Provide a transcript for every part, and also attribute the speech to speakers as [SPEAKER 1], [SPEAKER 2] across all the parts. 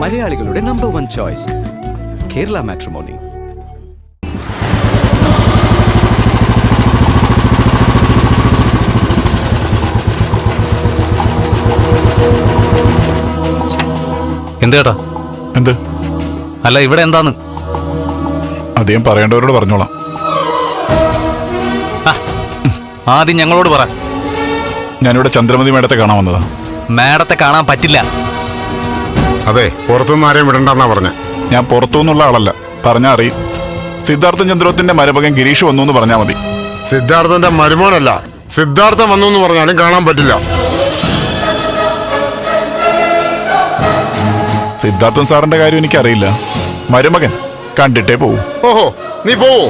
[SPEAKER 1] മലയാളികളുടെ number one choice Kerala Matrimony
[SPEAKER 2] എന്തേട്ടാ
[SPEAKER 3] എന്ത്?
[SPEAKER 2] അല്ല ഇവിടെ എന്താന്ന്?
[SPEAKER 3] അദ്ദേഹം പറയേണ്ടവരോട് പറഞ്ഞോളാം.
[SPEAKER 2] ആദ്യം ഞങ്ങളോട് പറ.
[SPEAKER 3] ഞാനിവിടെ ചന്ദ്രമതി മേഡത്തെ കാണാൻ വന്നതാ.
[SPEAKER 2] മേടത്തെ കാണാൻ പറ്റില്ല.
[SPEAKER 4] അതെ പുറത്തുനിന്ന് ആരെയും വിടണ്ടെന്നാ പറഞ്ഞ.
[SPEAKER 3] ഞാൻ പുറത്തുനിന്നുള്ള ആളല്ല. പറഞ്ഞാ അറിയും. സിദ്ധാർത്ഥൻ ചന്ദ്രോത്തിന്റെ മരുമകൻ ഗിരീഷ് വന്നു എന്ന് പറഞ്ഞാൽ മതി.
[SPEAKER 4] സിദ്ധാർത്ഥന്റെ മരുമോനല്ല. സിദ്ധാർത്ഥൻ വന്നു എന്ന് പറഞ്ഞാലും കാണാൻ പറ്റില്ല.
[SPEAKER 3] സിദ്ധാർത്ഥൻ സാറിന്റെ കാര്യം എനിക്കറിയില്ല. മരുമകൻ കണ്ടിട്ടേ പോവും.
[SPEAKER 4] ഓഹോ നീ പോവോ?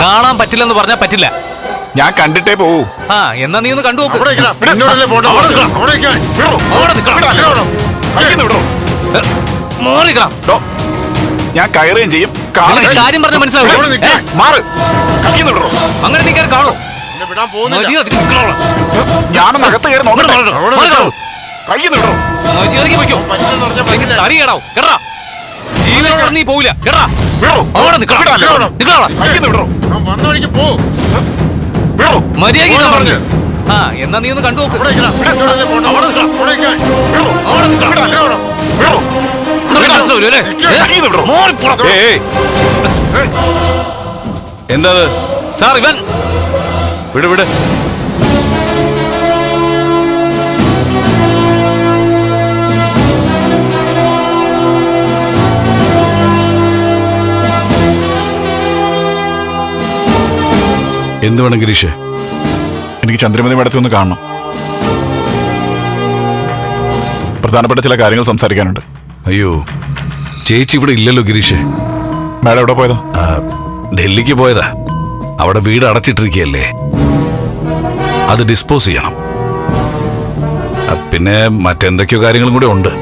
[SPEAKER 2] കാണാൻ പറ്റില്ലെന്ന് പറഞ്ഞാൽ പറ്റില്ല.
[SPEAKER 3] ഞാൻ കണ്ടിട്ടേ പോവൂ.
[SPEAKER 2] ആ എന്നാ നീ ഒന്ന് കണ്ടു
[SPEAKER 3] ഞാൻ കയറുകയും ചെയ്യും.
[SPEAKER 2] കാര്യം പറഞ്ഞ മനസ്സിലാവും? അങ്ങനെ നീ കയറി കാണോ.
[SPEAKER 3] ഞാനൊന്ന് അകത്ത് കയറി
[SPEAKER 2] നിക്കണം. മര്യാദയ്ക്ക്. ജീവനോടെ നീ പോവില്ല.
[SPEAKER 3] വിടറോ?
[SPEAKER 2] അവിടെ? നിക്കണം
[SPEAKER 3] കയ്യിന്ന് വിടറോ?
[SPEAKER 4] ഞാൻ വന്ന വഴിക്ക് പോ.
[SPEAKER 3] വിടറോ?
[SPEAKER 2] മര്യാദയ്ക്ക് പറഞ്ഞു.
[SPEAKER 4] പറഞ്ഞു.
[SPEAKER 2] ആ എന്നാ നീ ഒന്ന് കണ്ടു നോക്ക്.
[SPEAKER 4] സാർ ഇവൻ. എന്നോടല്ലേ പോണ്ട
[SPEAKER 3] എന്ത്
[SPEAKER 5] വേണം ഗിരീഷ്?
[SPEAKER 3] എനിക്ക് ചന്ദ്രമതി മേഡത്തെ ഒന്ന് കാണണം. പ്രധാനപ്പെട്ട ചില കാര്യങ്ങൾ സംസാരിക്കാനുണ്ട്.
[SPEAKER 5] അയ്യോ ചേച്ചി ഇവിടെ ഇല്ലല്ലോ ഗിരീഷ്.
[SPEAKER 3] മാഡം എവിടെ പോയതാ?
[SPEAKER 5] ഡൽഹിക്ക് പോയതാ. അവിടെ വീട് അടച്ചിട്ടിരിക്കുകയല്ലേ? അത് ഡിസ്പോസ് ചെയ്യണം. പിന്നെ മറ്റെന്തൊക്കെയോ കാര്യങ്ങളും കൂടെ ഉണ്ട്.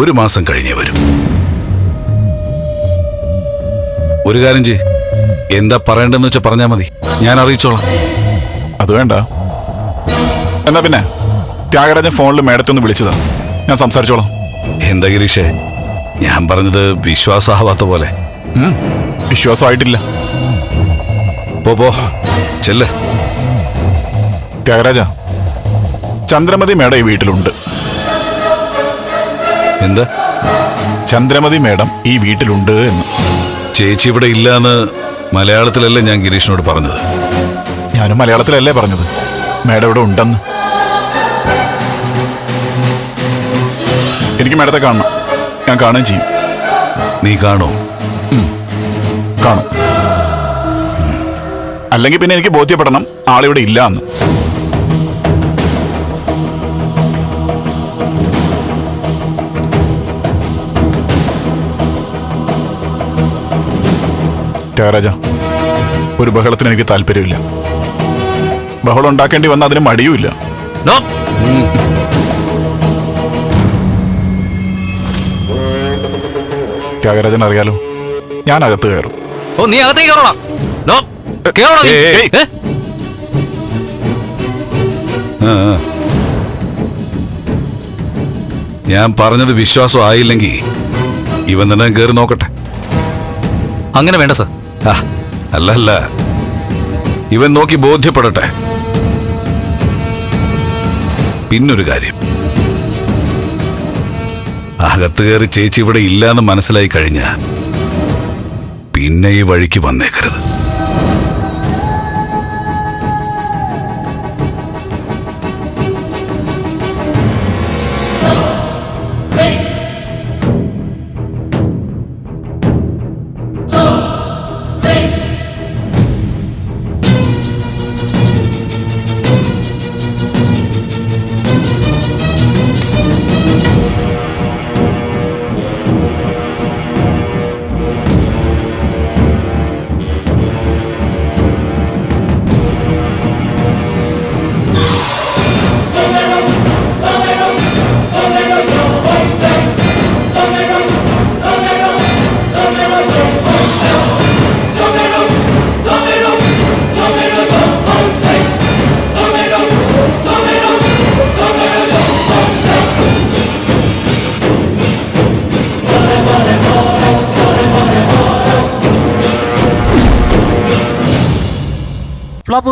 [SPEAKER 5] ഒരു മാസം കഴിഞ്ഞേ വരും. ഒരു കാര്യം ചെയ് എന്താ പറയണ്ടെന്ന് വെച്ചാൽ പറഞ്ഞാൽ മതി. ഞാൻ അറിയിച്ചോളാം.
[SPEAKER 3] അത് വേണ്ട. എന്നാ പിന്നെ ത്യാഗരാജൻ ഫോണിൽ മേഡത്തെ ഒന്ന് വിളിച്ചതാ. ഞാൻ സംസാരിച്ചോളാം.
[SPEAKER 5] എന്താ ഗിരീഷേ? ഞാൻ പറഞ്ഞത് വിശ്വാസാവാത്ത പോലെ.
[SPEAKER 3] ഉം, വിശ്വാസമായിട്ടില്ല.
[SPEAKER 5] പോ പോ ചെല്ല്.
[SPEAKER 3] ത്യാഗരാജ ചന്ദ്രമതി മേഡം ഈ വീട്ടിലുണ്ട്.
[SPEAKER 5] എന്താ?
[SPEAKER 3] ചന്ദ്രമതി മേഡം ഈ വീട്ടിലുണ്ട് എന്ന്.
[SPEAKER 5] ചേച്ചി ഇവിടെ ഇല്ലാന്ന് മലയാളത്തിലല്ലേ ഞാൻ ഗിരീഷിനോട് പറഞ്ഞത്?
[SPEAKER 3] ഞാനും മലയാളത്തിലല്ലേ പറഞ്ഞത്? മേഡം ഇവിടെ ഉണ്ടെന്ന്. എനിക്ക് മേഡത്തെ കാണണം. ഞാൻ കാണുകയും ചെയ്യും.
[SPEAKER 5] നീ കാണോ?
[SPEAKER 3] കാണും. അല്ലെങ്കിൽ പിന്നെ എനിക്ക് ബോധ്യപ്പെടണം. ആളിവിടെ ഇല്ല എന്ന് ത്യാഗരാജ ഒരു ബഹളത്തിന് എനിക്ക് താല്പര്യമില്ല. ബഹളം ഉണ്ടാക്കേണ്ടി വന്ന അതിന് മടിയുമില്ല. ത്യാഗരാജൻ അറിയാലോ ഞാൻ അകത്ത് കയറും.
[SPEAKER 2] ഓ നീ അകത്തേക്ക് കയറോടാ. നോ.
[SPEAKER 5] ഞാൻ പറഞ്ഞത് വിശ്വാസം ആയില്ലെങ്കിൽ ഇവൻ തന്നെ കയറി നോക്കട്ടെ.
[SPEAKER 2] അങ്ങനെ വേണ്ട സർ.
[SPEAKER 5] ആ, അല്ല അല്ല. ഇവൻ നോക്കി ബോധ്യപ്പെടട്ടെ. പിന്നൊരു കാര്യം. അകത്ത് കയറി ചേച്ചി ഇവിടെ ഇല്ലാന്ന് മനസ്സിലായി കഴിഞ്ഞ പിന്നെ ഈ വഴിക്ക് വന്നേക്കരുത്.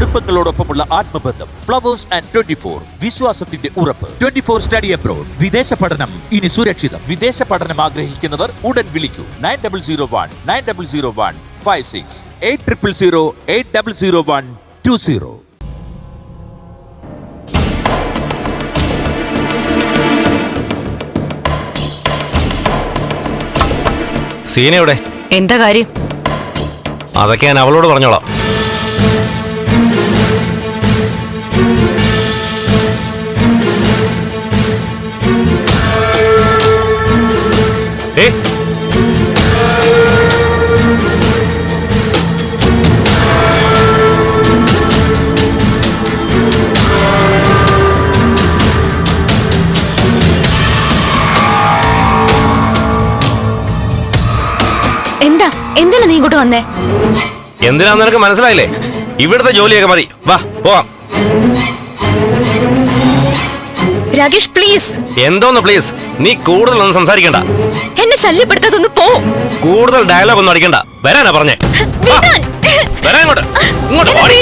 [SPEAKER 6] കുടുംബങ്ങളോടൊപ്പമുള്ള ആത്മബന്ധം ഫ്ലവേഴ്സ് ആൻഡ് ട്വന്റി ഫോർ വിശ്വാസത്തിന്റെ ഉറപ്പ്. ട്വന്റി ഫോർ സ്റ്റഡി അബ്രോഡ് വിദേശ പഠനം. ഇനി സുരക്ഷിതം. വിദേശ പഠനം ആഗ്രഹിക്കുന്നവർ ഉടൻ വിളിക്കൂ. Nine double zero one nine double zero one five six eight triple zero eight double zero one two zero
[SPEAKER 7] Seena എവിടെ
[SPEAKER 8] എന്താ കാര്യം?
[SPEAKER 7] അതൊക്കെ ഞാൻ അവളോട് പറഞ്ഞോളാം.
[SPEAKER 8] വന്നേ.
[SPEAKER 7] എന്തിനാന്ന് നിനക്ക് മനസ്സിലായില്ലേ? ഇവിടുത്തെ ജോലിയൊക്കെ മതി. വാ പോവാം.
[SPEAKER 8] രാകേഷ് പ്ലീസ്
[SPEAKER 7] എന്തോന്ന് പ്ലീസ് നീ കൂടുതൽ ഒന്നും സംസാരിക്കണ്ട.
[SPEAKER 8] എന്നെ ശല്യപ്പെടുത്താതൊന്ന് പോ.
[SPEAKER 7] കൂടുതൽ ഡയലോഗ് ഒന്നും അടിക്കണ്ട. വരാനാ പറഞ്ഞേ. വരാൻ ഇങ്ങോട്ട്. ഇങ്ങോട്ട് ഓടി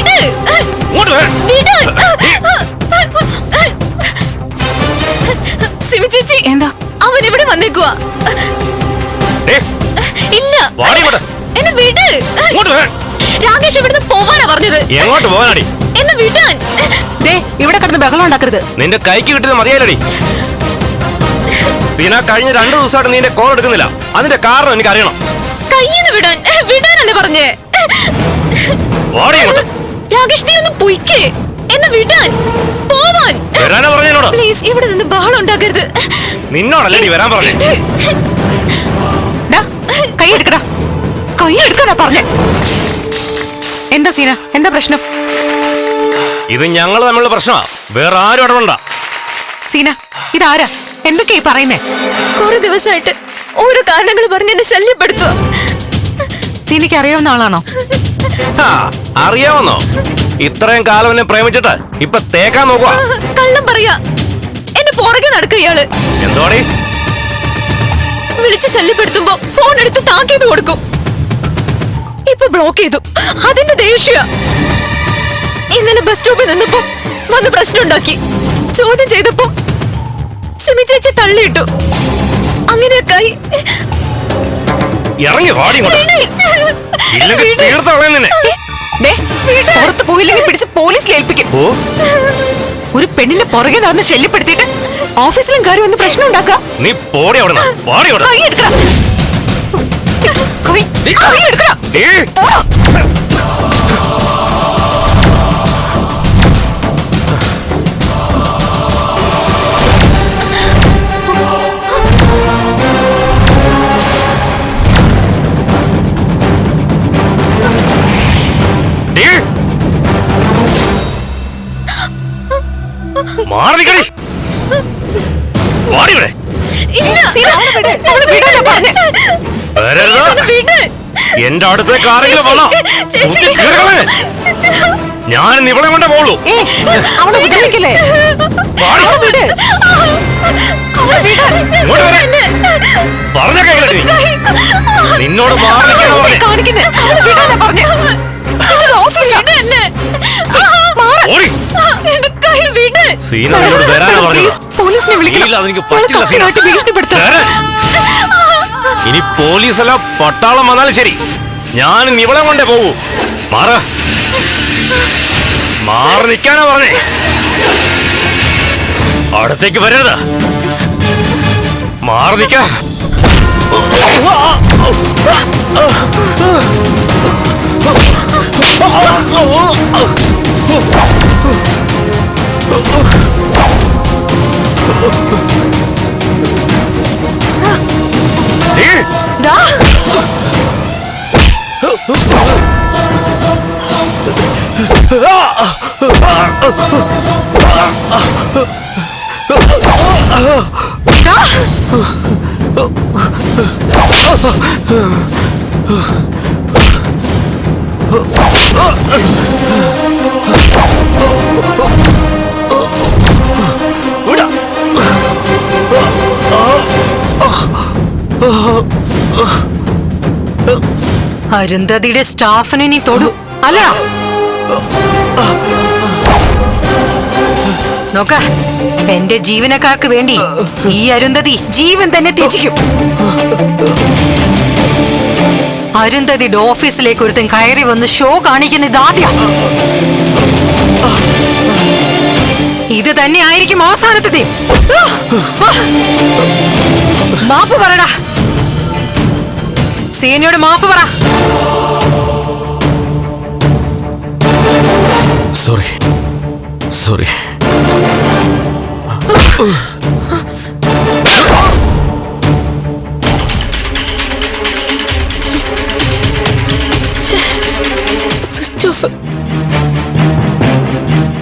[SPEAKER 7] ഇങ്ങോട്ട്
[SPEAKER 8] ചേച്ചി എന്താ? അവൻ ഇവിടെ വന്നേക്കുവാ? ഇല്ല.
[SPEAKER 7] വാടി ഇങ്ങോട്ട്.
[SPEAKER 8] എന്നെ വിട്. രാകേഷ് ഇവിടുന്ന് പോവാനാ പറഞ്ഞത്.
[SPEAKER 7] എങ്ങോട്ട് പോകാനടി
[SPEAKER 8] എന്നെ വിടാൻ.
[SPEAKER 9] ഇവിടെ കിടന്ന് ബഹളം ഉണ്ടാക്കരുത്.
[SPEAKER 7] നിന്റെ കൈക്ക് കിട്ടുന്ന മതിയായില്ലടി. സീന കഴിഞ്ഞ രണ്ടു ദിവസമായിട്ട് നിന്റെ കോൾ എടുക്കുന്നില്ല. അതിന്റെ കാരണം എനിക്ക് അറിയണം
[SPEAKER 8] കയ്യിന്ന് വിടാൻ. വിടാനല്ലേ പറഞ്ഞേ? രാകേഷ് നീ ഒന്ന് പൊയ്ക്കേ. എന്നെ വിടാൻ. പോവാൻ.
[SPEAKER 7] വരാനാ പറഞ്ഞോട്
[SPEAKER 8] പ്ലീസ് ഇവിടെ നിന്ന് ബഹളം ഉണ്ടാക്കരുത്.
[SPEAKER 7] നിന്നോടല്ലേ നീ വരാൻ പറഞ്ഞേ?
[SPEAKER 9] കൈ എടുക്കടാ. കൈ എടുക്കടാ പറഞ്ഞേ? എന്താ സീന? എന്താ പ്രശ്നം?
[SPEAKER 7] ഇത് ഞങ്ങൾ തമ്മിലുള്ള പ്രശ്നമാ. വേറെ ആരും ഇടപെടണ്ട.
[SPEAKER 9] സീന ഇതാരാ? എന്തൊക്കെയാ ഈ പറയുന്നേ?
[SPEAKER 8] കുറെ ദിവസമായിട്ട് ഓരോ കാരണങ്ങൾ പറഞ്ഞ് എന്നെ ശല്യപ്പെടുത്തുക
[SPEAKER 9] സീനയ്ക്ക് അറിയാവുന്ന ആളാണോ?
[SPEAKER 7] അറിയാവുന്നോ? ഇത്രയും കാലം എന്നെ പ്രേമിച്ചിട്ട് ഇപ്പൊ തേക്കാൻ നോക്കുക
[SPEAKER 8] കള്ളം പറയാ. എന്റെ പുറകെ നടക്കുക ഇയാൾ.
[SPEAKER 7] എന്തോടി?
[SPEAKER 8] വിളിച്ച് ശല്യപ്പെടുത്തുമ്പോ ഫോൺ എടുത്ത് താക്കീത് കൊടുക്കും. ഇപ്പൊ ബ്ലോക്ക് ചെയ്തു. അതിന്റെ ദേഷ്യ. ഇന്നലെ ബസ് സ്റ്റോപ്പിൽ നിന്നപ്പോ വന്ന് പ്രശ്നം ഉണ്ടാക്കി ചോദ്യം ചെയ്തപ്പോ സിമി ചേച്ചി തള്ളിയിട്ടു. അങ്ങനെയൊക്കെ.
[SPEAKER 7] ഇറങ്ങി
[SPEAKER 9] പുറത്ത് പോയില്ലെങ്കിൽ പിടിച്ച് പോലീസ് ഏൽപ്പിക്കും. ഒരു പെണ്ണിന്റെ പുറകെ നടന്ന് ശല്യപ്പെടുത്തിയിട്ട് ഓഫീസിലും കാര്യം വന്ന് പ്രശ്നം ഉണ്ടാക്കാം
[SPEAKER 7] നീ പോടി അവിടെ വാടി അവിടെ
[SPEAKER 9] കൈ കൈ എടുക്കടാ
[SPEAKER 7] ഏയ്,
[SPEAKER 9] പോടാ.
[SPEAKER 7] ഏയ്. മാറി നിക്കടി വാടി ഇവിടെ
[SPEAKER 8] ഇല്ല.
[SPEAKER 9] അവൾ വിടാനാ പറഞ്ഞെ.
[SPEAKER 8] വിട്.
[SPEAKER 7] എന്റെ അടുത്തേക്ക് ആരെങ്കിലും വന്നോ. ഞാൻ ഇവളെ കൊണ്ടേ പോളൂ.
[SPEAKER 9] അവളെ വിട്.
[SPEAKER 7] പറഞ്ഞ? കൈകളെ നിന്നോട്. സീന നിന്നോട് വരാനാ പറഞ്ഞത്.
[SPEAKER 9] പ്ലീസ്, പോലീസിനെ
[SPEAKER 7] വിളിക്കില്ല അതെനിക്ക് പറ്റില്ല സീന. ഇനി പോലീസല്ല പട്ടാളം വന്നാലും ശരി. ഞാൻ നിവളം കൊണ്ടേ പോകൂ. മാറ. മാറി നിൽക്കാനാ പറഞ്ഞേ. അടുത്തേക്ക് വരരുത്. മാറി നിൽക്ക.
[SPEAKER 9] ഡാ. ഡാ.
[SPEAKER 10] അരുന്ധതിയുടെ സ്റ്റാഫിനെ നീ തൊടു. അല്ല. നോക്ക എന്റെ ജീവനക്കാർക്ക് വേണ്ടി ഈ അരുന്ധതി ജീവൻ തന്നെ ത്യജിക്കും. അരുന്ധതിയുടെ ഓഫീസിലേക്ക് ഒരുത്തൻ കയറി വന്ന് ഷോ കാണിക്കുന്ന ഇതാദ്യ ഇത് തന്നെ ആയിരിക്കും അവസാനത്തെ മാപ്പ് പറടാ. സീനയോട് മാപ്പ് പറ.
[SPEAKER 11] സോറി. സോറി.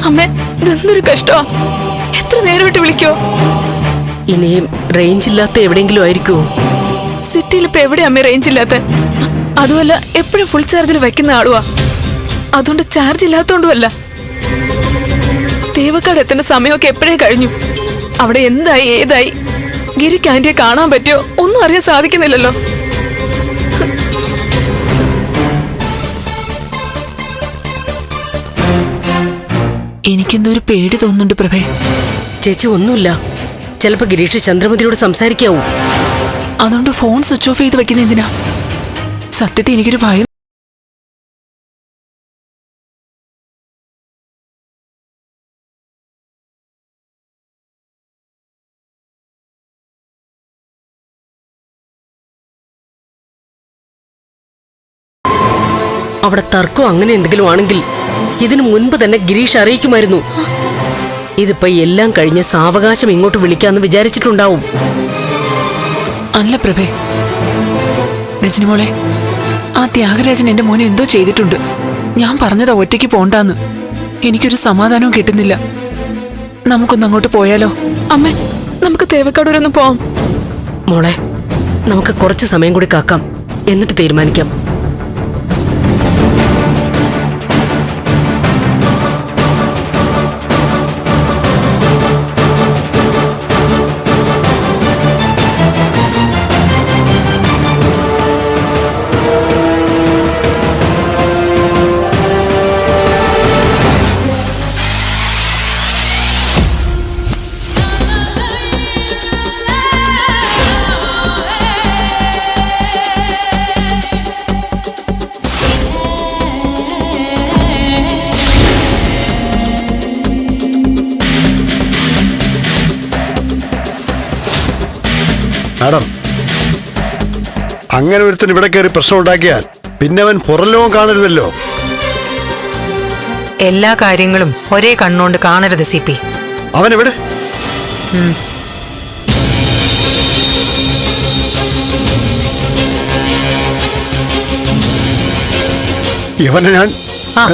[SPEAKER 12] അമ്മ ഇതെന്തൊരു കഷ്ടമാ. എത്ര നേരമായിട്ട് വിളിക്കോ
[SPEAKER 13] ഇനിയും റേഞ്ച് ഇല്ലാത്ത എവിടെയെങ്കിലും ആയിരിക്കുമോ
[SPEAKER 12] സിറ്റിയിൽ ഇപ്പൊ എവിടെ അമ്മ റേഞ്ച് ഇല്ലാത്ത? അതുമല്ല എപ്പോഴും ഫുൾ ചാർജിൽ വെക്കുന്ന ആളുവാ. അതുകൊണ്ട് ചാർജ് ഇല്ലാത്തോണ്ടുമല്ല. തേവക്കാട് എത്തുന്ന സമയമൊക്കെ എപ്പോഴേ കഴിഞ്ഞു. അവിടെ എന്തായി ഏതായി? ഗിരിക്ക് ആന്റിയെ കാണാൻ പറ്റിയോ? ഒന്നും അറിയാൻ സാധിക്കുന്നില്ലല്ലോ.
[SPEAKER 10] എനിക്കെന്തോ ഒരു പേടി തോന്നുന്നുണ്ട് പ്രഭേ.
[SPEAKER 13] ചേച്ചി ഒന്നുമില്ല. ചിലപ്പോ ഗിരീഷ് ചന്ദ്രമതിയോട് സംസാരിക്കാവൂ.
[SPEAKER 10] അതുകൊണ്ട് ഫോൺ സ്വിച്ച് ഓഫ് ചെയ്ത് വെക്കുന്ന എന്തിനാ? സത്യത്തിൽ എനിക്കൊരു ഭയം.
[SPEAKER 13] അവിടെ തർക്കം അങ്ങനെ എന്തെങ്കിലും ആണെങ്കിൽ ഇതിനു മുൻപ് തന്നെ ഗിരീഷ് അറിയിക്കുമായിരുന്നു. ഇതിപ്പോ എല്ലാം കഴിഞ്ഞ് സാവകാശം ഇങ്ങോട്ട് വിളിക്കാന്ന് വിചാരിച്ചിട്ടുണ്ടാവും.
[SPEAKER 10] അല്ല പ്രഭേ. രജനി മോളെ ആ ത്യാഗരാജൻ എന്റെ മോനെ എന്തോ ചെയ്തിട്ടുണ്ട്. ഞാൻ പറഞ്ഞതാ ഒറ്റയ്ക്ക് പോണ്ടാന്ന്. എനിക്കൊരു സമാധാനവും കിട്ടുന്നില്ല. നമുക്കൊന്ന് അങ്ങോട്ട് പോയാലോ?
[SPEAKER 12] അമ്മേ നമുക്ക് തേവക്കാട് വരെ ഒന്ന് പോവാം.
[SPEAKER 13] മോളെ നമുക്ക് കുറച്ച് സമയം കൂടി കാക്കാം. എന്നിട്ട് തീരുമാനിക്കാം.
[SPEAKER 4] അങ്ങനെ ഒരുത്തൻ ഇവിടെ കയറി പ്രശ്നം ഉണ്ടാക്കിയാൽ പിന്നെ അവൻ പുറലോകം കാണരുതല്ലോ.
[SPEAKER 10] എല്ലാ കാര്യങ്ങളും ഒരേ കണ്ണുകൊണ്ട് കാണരുത് സി പി.
[SPEAKER 4] അവൻ എവിടെ? ഇവനെ ഞാൻ
[SPEAKER 10] ആ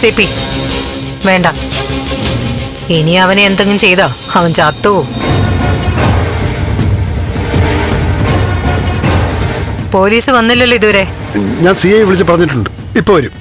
[SPEAKER 10] സി പി. വേണ്ട. ഇനി അവനെ എന്തെങ്കിലും ചെയ്താ അവൻ ചത്തു പോലീസ് വന്നില്ലല്ലോ ഇതുവരെ.
[SPEAKER 4] ഞാൻ സി ഐ വിളിച്ച് പറഞ്ഞിട്ടുണ്ട്. ഇപ്പൊ വരും.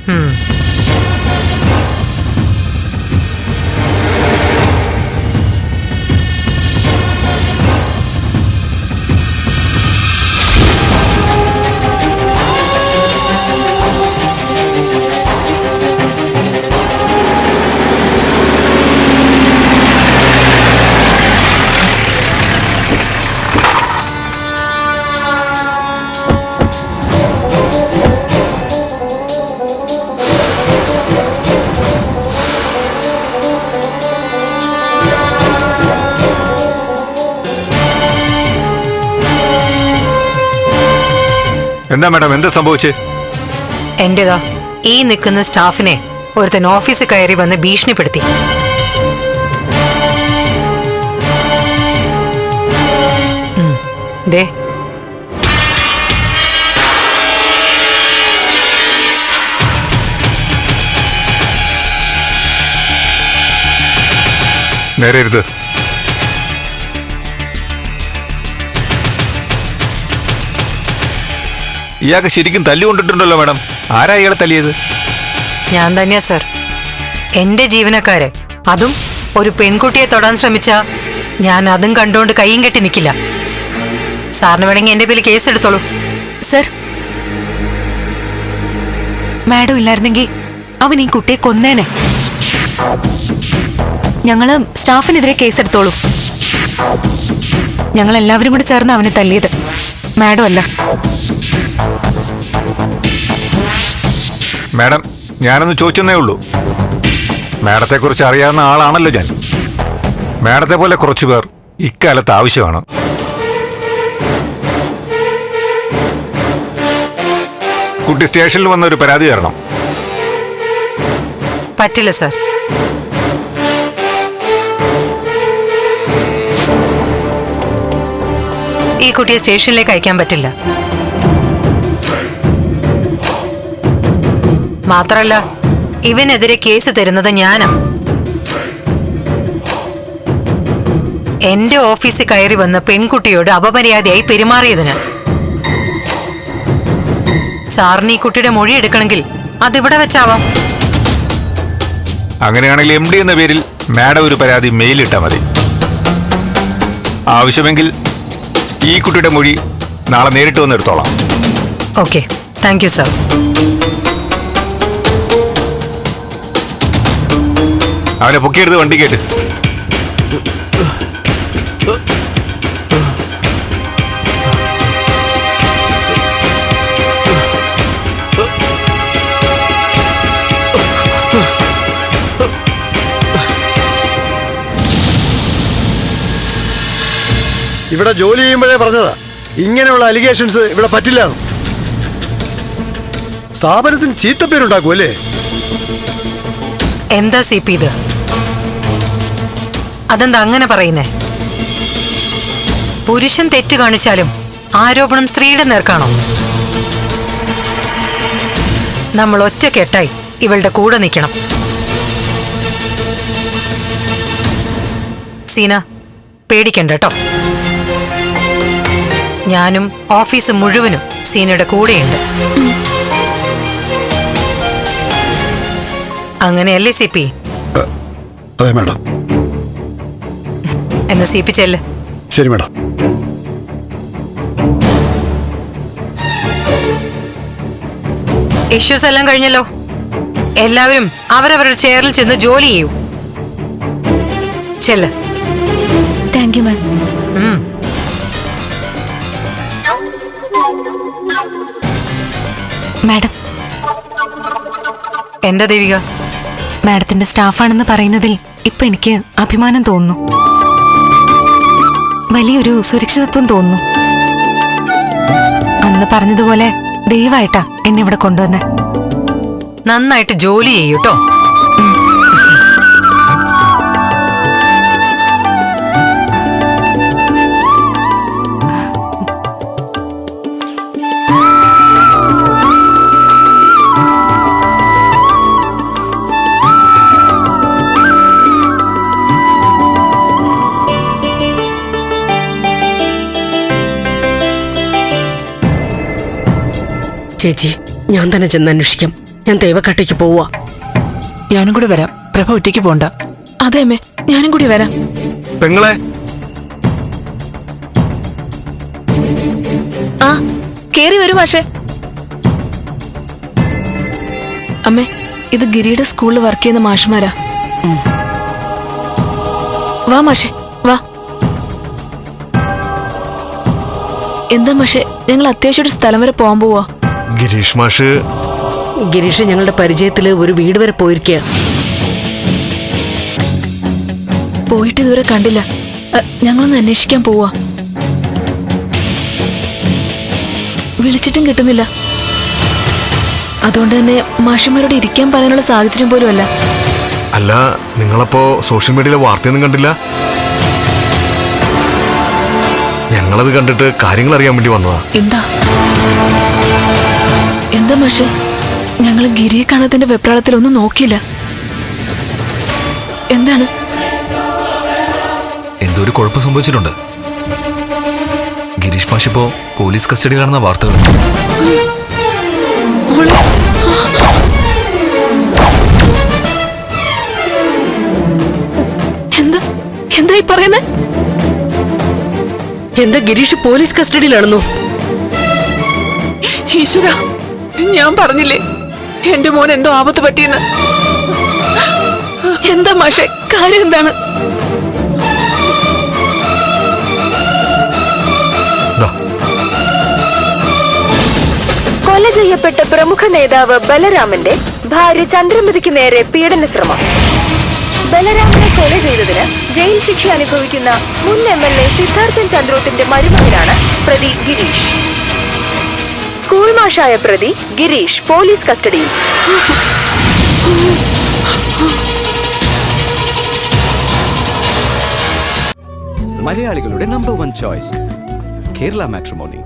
[SPEAKER 11] എന്താ മാഡം? എന്താ സംഭവിച്ചേ?
[SPEAKER 10] എന്റേതാ. ഈ നിൽക്കുന്ന സ്റ്റാഫിനെ ഒരുത്തൻ ഓഫീസിൽ കയറി വന്ന് ഭീഷണിപ്പെടുത്തി. ഉം. ദേ.
[SPEAKER 11] നേരെ ഇരുത് ഇയാൾക്ക് ശരിക്കും തല്ലുകൊണ്ടിട്ടുണ്ടല്ലോ മാഡം. ആരാ ഇയാളെ തല്ലിയത്?
[SPEAKER 10] ഞാൻ തന്നെയാ സർ. എന്റെ ജീവനക്കാര്. അതും ഒരു പെൺകുട്ടിയെ തൊടാൻ ശ്രമിച്ച ഞാൻ അതും കണ്ടുകൊണ്ട് കൈയും കെട്ടി നിൽക്കില്ല സാറിന് വേണമെങ്കിൽ എന്റെ പേര് കേസ് എടുത്തോളൂ.
[SPEAKER 12] സർ. മാഡം ഇല്ലായിരുന്നെങ്കിൽ അവൻ ഈ കുട്ടിയെ കൊന്നേനെ. ഞങ്ങൾ സ്റ്റാഫിനെതിരെ കേസെടുത്തോളൂ. ഞങ്ങൾ എല്ലാവരും കൂടി ചേർന്ന് അവനെ തല്ലിയത്. മാഡം അല്ല.
[SPEAKER 11] മാഡം ഞാനൊന്ന് ചോദിച്ചെന്നേ ഉള്ളൂ. മാഡത്തെക്കുറിച്ച് അറിയാവുന്ന ആളാണല്ലോ ഞാൻ. മാഡത്തെ പോലെ കുറച്ചു പേർ ഇക്കാലത്ത് ആവശ്യമാണ്. കുട്ടി സ്റ്റേഷനിൽ വന്ന ഒരു പരാതി തരണം.
[SPEAKER 10] പറ്റില്ല സർ. ഈ കുട്ടിയെ സ്റ്റേഷനിലേക്ക് അയക്കാൻ പറ്റില്ല. മാത്രല്ല ഇവനെതിരെ കേസ് തരുന്നത് ഞാനാ. എന്റെ ഓഫീസിൽ കയറി വന്ന പെൺകുട്ടിയോട് അപമര്യാദയായി പെരുമാറിയതിന്. സാറിന് ഈ കുട്ടിയുടെ മൊഴി എടുക്കണമെങ്കിൽ അതിവിടെ വെച്ചാവാം.
[SPEAKER 11] അങ്ങനെയാണെങ്കിൽ എം ഡി എന്ന പേരിൽ മാഡം ഒരു പരാതി മെയിലിട്ടാൽ മതി. ആവശ്യമെങ്കിൽ ഈ കുട്ടിയുടെ മൊഴി നാളെ നേരിട്ട് വന്നെടുത്തോളാം.
[SPEAKER 10] ഓക്കെ താങ്ക് യു സർ
[SPEAKER 11] അവനെ പൊക്കിയെടുത്ത് വണ്ടി കേട്ട്.
[SPEAKER 4] ഇവിടെ ജോലി ചെയ്യുമ്പോഴേ പറഞ്ഞതാ. ഇങ്ങനെയുള്ള അലിഗേഷൻസ് ഇവിടെ പറ്റില്ല. സ്ഥാപനത്തിന് ചീത്തപ്പേരുണ്ടാക്കും അല്ലേ
[SPEAKER 10] എന്താ സി പി ഇത്? അതെന്താ അങ്ങനെ പറയുന്നേ? പുരുഷൻ തെറ്റ് കാണിച്ചാലും ആരോപണം സ്ത്രീയുടെ നേർക്കാണോ? നമ്മൾ ഒറ്റക്കെട്ടായി ഇവളുടെ കൂടെ നിൽക്കണം. സീന പേടിക്കണ്ട കേട്ടോ. ഞാനും ഓഫീസ് മുഴുവനും സീനയുടെ കൂടെയുണ്ട്. അങ്ങനെയല്ലേ സി പി?
[SPEAKER 4] അതെ മാഡം.
[SPEAKER 10] എന്ന് സീപ്പിച്ചല്ലേ
[SPEAKER 4] ശരി മേഡം.
[SPEAKER 10] ഇഷ്യൂസ് എല്ലാം കഴിഞ്ഞല്ലോ. എല്ലാവരും അവരവരുടെ ചെയറിൽ ചെന്ന് ജോലി ചെയ്യൂ. ചെല്ല്.
[SPEAKER 12] Thank you ma'am madam.
[SPEAKER 10] എന്താ ദേവിക?
[SPEAKER 12] മാഡത്തിന്റെ സ്റ്റാഫാണെന്ന് പറയുന്നതിൽ ഇപ്പൊ എനിക്ക് അഭിമാനം തോന്നുന്നു. വലിയൊരു സുരക്ഷിതത്വം തോന്നുന്നു. അന്ന് പറഞ്ഞതുപോലെ ദയവായിട്ടാ എന്നെ ഇവിടെ കൊണ്ടുവന്നേ.
[SPEAKER 10] നന്നായിട്ട് ജോലി ചെയ്യൂ
[SPEAKER 13] ചേച്ചി ഞാൻ തന്നെ ചെന്ന് അന്വേഷിക്കാം. ഞാൻ ദൈവക്കട്ടയ്ക്ക് പോവാ
[SPEAKER 14] ഞാനും കൂടി വരാം. പ്രഭ ഒറ്റയ്ക്ക് പോണ്ട.
[SPEAKER 12] അതെ അമ്മേ ഞാനും കൂടി വരാം.
[SPEAKER 15] പെങ്ങളെ.
[SPEAKER 12] ആ കേറി വരും പക്ഷേ അമ്മേ ഇത് ഗിരിയുടെ സ്കൂളിൽ വർക്ക് ചെയ്യുന്ന മാഷുമാരാ. വാ മാഷെ വാ. എന്താ മാഷെ ഞങ്ങൾ അത്യാവശ്യം ഒരു സ്ഥലം വരെ പോകാൻ പോവാ.
[SPEAKER 15] ഗിരീഷ് മാഷ്.
[SPEAKER 13] ഗിരീഷ് ഞങ്ങളുടെ പരിചയത്തിൽ ഒരു വീട് വരെ പോയിരിക്കുക
[SPEAKER 12] പോയിട്ട് ഇതുവരെ കണ്ടില്ല. അ, ഞങ്ങളൊന്ന് അന്വേഷിക്കാൻ പോവാ. വിളിച്ചിട്ടും കിട്ടുന്നില്ല. അതുകൊണ്ട് തന്നെ മാഷന്മാരോട് ഇരിക്കാൻ പറയാനുള്ള സാഹചര്യം പോലും അല്ല.
[SPEAKER 15] അല്ല നിങ്ങളപ്പോ സോഷ്യൽ മീഡിയയിലെ വാർത്തയൊന്നും കണ്ടില്ല? ഞങ്ങളത് കണ്ടിട്ട് കാര്യങ്ങൾ അറിയാൻ വേണ്ടി വന്നതാ.
[SPEAKER 12] എന്താ? എന്താ മാഷെ? ഞങ്ങൾ ഗിരിയെ കാണാത്തിന്റെ വെപ്രാളത്തിൽ ഒന്നും നോക്കിയില്ല. എന്താണ്?
[SPEAKER 11] എന്തോ ഒരു കുഴപ്പം സംഭവിച്ചിട്ടുണ്ട്.
[SPEAKER 1] ഗിരീഷ് മാഷ് ഇപ്പോ പോലീസ് കസ്റ്റഡിയിലാണെന്ന വാർത്തകൾ.
[SPEAKER 12] എന്താ? എന്തായി പറയുന്നേ?
[SPEAKER 13] എന്താ ഗിരീഷ് പോലീസ് കസ്റ്റഡിയിലാണെന്നോ?
[SPEAKER 14] ഈശ്വര. ഞാൻ പറഞ്ഞില്ലേ? എന്റെ മോൻ എന്തോ ആപത്ത് പറ്റിയെന്ന്.
[SPEAKER 12] എന്താ മാഷെ കാര്യം എന്താണ്?
[SPEAKER 16] കൊല ചെയ്യപ്പെട്ട പ്രമുഖ നേതാവ് ബലരാമന്റെ ഭാര്യ ചന്ദ്രമതിക്ക് നേരെ പീഡന ശ്രമം ബലരാമനെ കൊല ചെയ്തതിന് ജയിൽ ശിക്ഷ അനുഭവിക്കുന്ന മുൻ എം എൽ എ സിദ്ധാർത്ഥൻ ചന്ദ്രോട്ടിന്റെ മരുമകനാണ് പ്രതി ഗിരീഷ്. സ്കൂൾ മാഷായ പ്രതി ഗിരീഷ് പോലീസ് കസ്റ്റഡിയിൽ
[SPEAKER 1] മലയാളികളുടെ number one choice Kerala Matrimony